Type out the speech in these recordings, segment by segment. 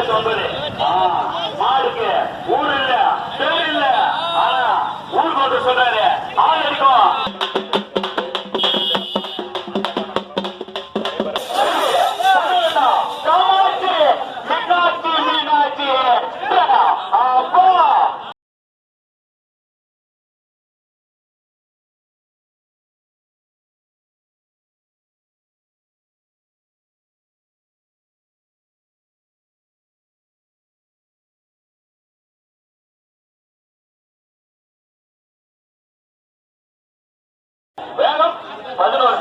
இருபத்தி ஒன்பது மாடுக்கு ஊர் இல்ல தேர் இல்ல. ஆனா ஊர் போட்டு சொல்றாரு. ஆள் 回来了孩子们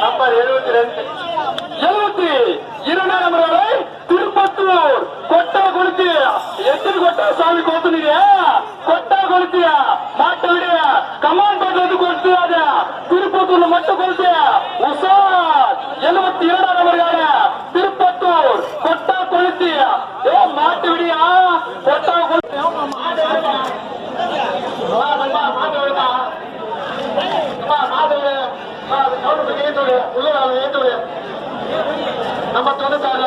நம்பர் எழுபத்தி ரெண்டு நம்ம தொடுத்தாங்க.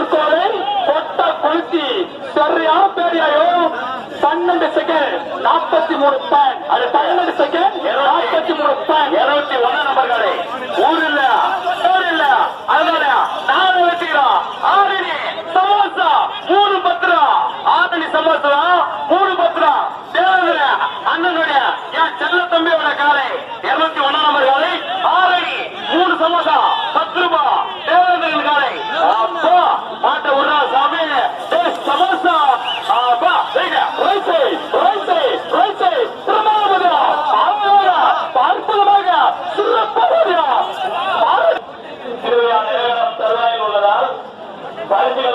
ಕಿತ್ಕೊಳ್ಳಿ ಕೊಟ್ಟ ಕುಳಿಸಿ ಸರಿಯಾದ ಬೇರೆಯೋ பன்னெண்டு செகண்ட் நாற்பத்தி மூணு பாயிண்ட் அது பன்னெண்டு செகண்ட் நாற்பத்தி மூணு பாயிண்ட் বাড়িতে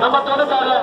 நம்ம தொடுத்தாரு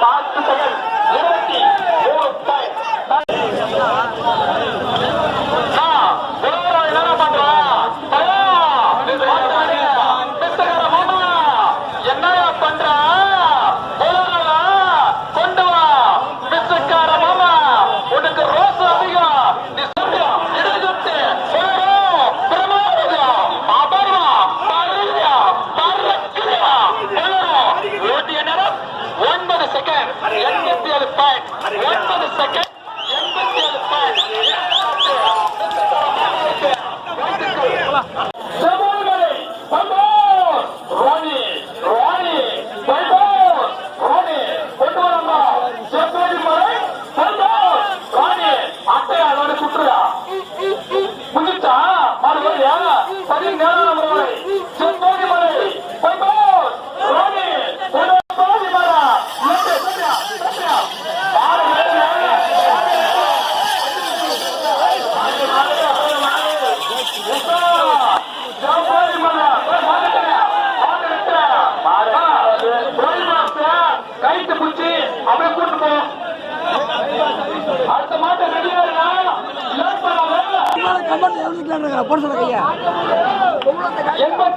பார்த்து செயல்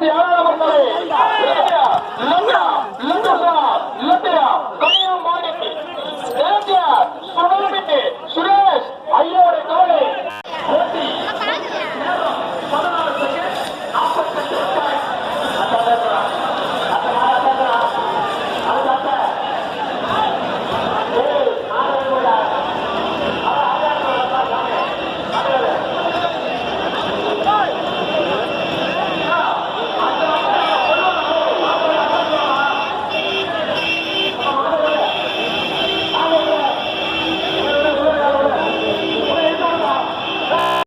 இருபத்தி ஏழாம்